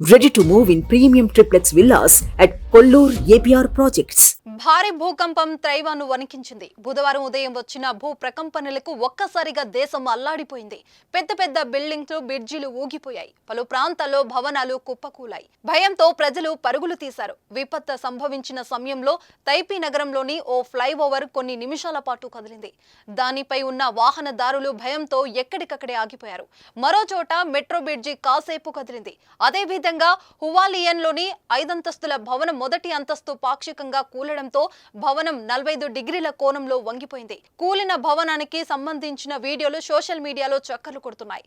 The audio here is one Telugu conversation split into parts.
Ready to move in premium triplex villas at Kollur APR Projects. భారీ భూకంపం త్రైవాను వణికించింది. బుధవారం ఉదయం వచ్చిన భూ ప్రకంపనలకు ఒక్కసారిగా దేశం అల్లాడిపోయింది. పెద్ద పెద్ద బిల్డింగ్లు బ్రిడ్జిలు ఊగిపోయాయి. పలు ప్రాంతాల్లో భవనాలు కుప్పకూలాయి. భయంతో ప్రజలు పరుగులు తీశారు. విపత్తు సంభవించిన సమయంలో తైపీ నగరంలోని ఓ ఫ్లైఓవర్ కొన్ని నిమిషాల పాటు కదిలింది. దానిపై ఉన్న వాహనదారులు భయంతో ఎక్కడికక్కడే ఆగిపోయారు. మరో చోట మెట్రో బ్రిడ్జి కాసేపు కదిలింది. అదే విధంగా హువాలియన్లోని ఐదంతస్తుల భవనం మొదటి అంతస్తు పాక్షికంగా కూలడం కూలడంతో భవనం నలభై డిగ్రీల కోణంలో వంగిపోయింది. కూలిన భవనానికి సంబంధించిన వీడియోలు సోషల్ మీడియాలో చక్కర్లు కొడుతున్నాయి.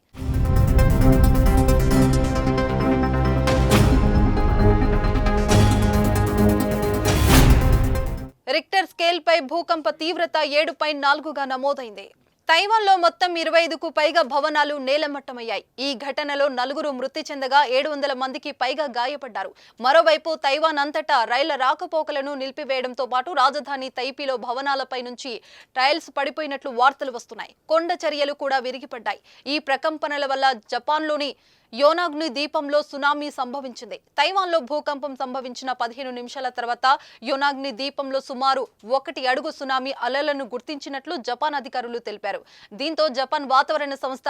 రిక్టర్ స్కేల్ పై భూకంప తీవ్రత ఏడు పాయింట్ నాలుగుగా నమోదైంది. తైవాన్లో మొత్తం ఇరవై ఐదుకు పైగా భవనాలు నేలమట్టమయ్యాయి. ఈ ఘటనలో నలుగురు మృతి చెందగా ఏడు వందల మందికి పైగా గాయపడ్డారు. మరోవైపు తైవాన్ అంతటా రైళ్ళ రాకపోకలను నిలిపివేయడంతో పాటు రాజధాని తైపీలో భవనాలపై నుంచి టైల్స్ పడిపోయినట్లు వార్తలు వస్తున్నాయి. కొండ చర్యలు కూడా విరిగిపడ్డాయి. ఈ ప్రకంపనల వల్ల జపాన్లోని యోనాగ్ని దీపంలో సునామీ సంభవించింది. తైవాన్లో భూకంపం సంభవించిన పదిహేను నిమిషాల తర్వాత యోనాగ్ని దీపంలో సుమారు ఒకటి అడుగు సునామీ అలలను గుర్తించినట్లు జపాన్ అధికారులు తెలిపారు. దీంతో జపాన్ వాతావరణ సంస్థ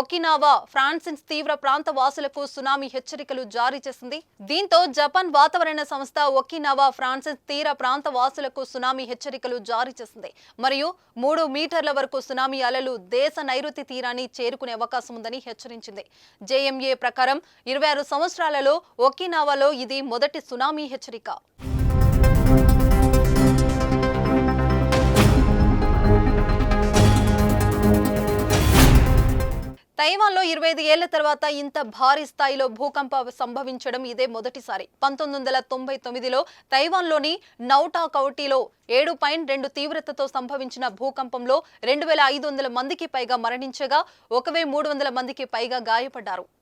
ఒకినావా ఫ్రాన్సిస్ తీవ్ర ప్రాంత వాసులకు సునామీ హెచ్చరికలు జారీ చేసింది. దీంతో జపాన్ వాతావరణ సంస్థ ఒకినావా ఫ్రాన్సిస్ తీర ప్రాంత వాసులకు సునామీ హెచ్చరికలు జారీ చేసింది. మరియు మూడు మీటర్ల వరకు సునామీ అలలు దేశ నైరుతి తీరాన్ని చేరుకునే అవకాశం ఉందని హెచ్చరించింది. జేఎంఏ ప్రకారం ఇరవై ఆరు సంవత్సరాలలో ఒకినావాలో ఇది మొదటి సునామీ హెచ్చరిక. తైవాన్లో ఇరవై ఐదు ఏళ్ళ తర్వాత ఇంత భారీ స్థాయిలో భూకంప సంభవించడం ఇదే మొదటిసారి. పంతొమ్మిది వందల తొంభై తొమ్మిదిలో తైవాన్లోని నౌటా కౌటీలో ఏడు పాయింట్ రెండు తీవ్రతతో సంభవించిన భూకంపంలో రెండు వేల ఐదు వందల మందికి పైగా మరణించగా ఒక వెయ్యి మూడు వందల మందికి పైగా గాయపడ్డారు.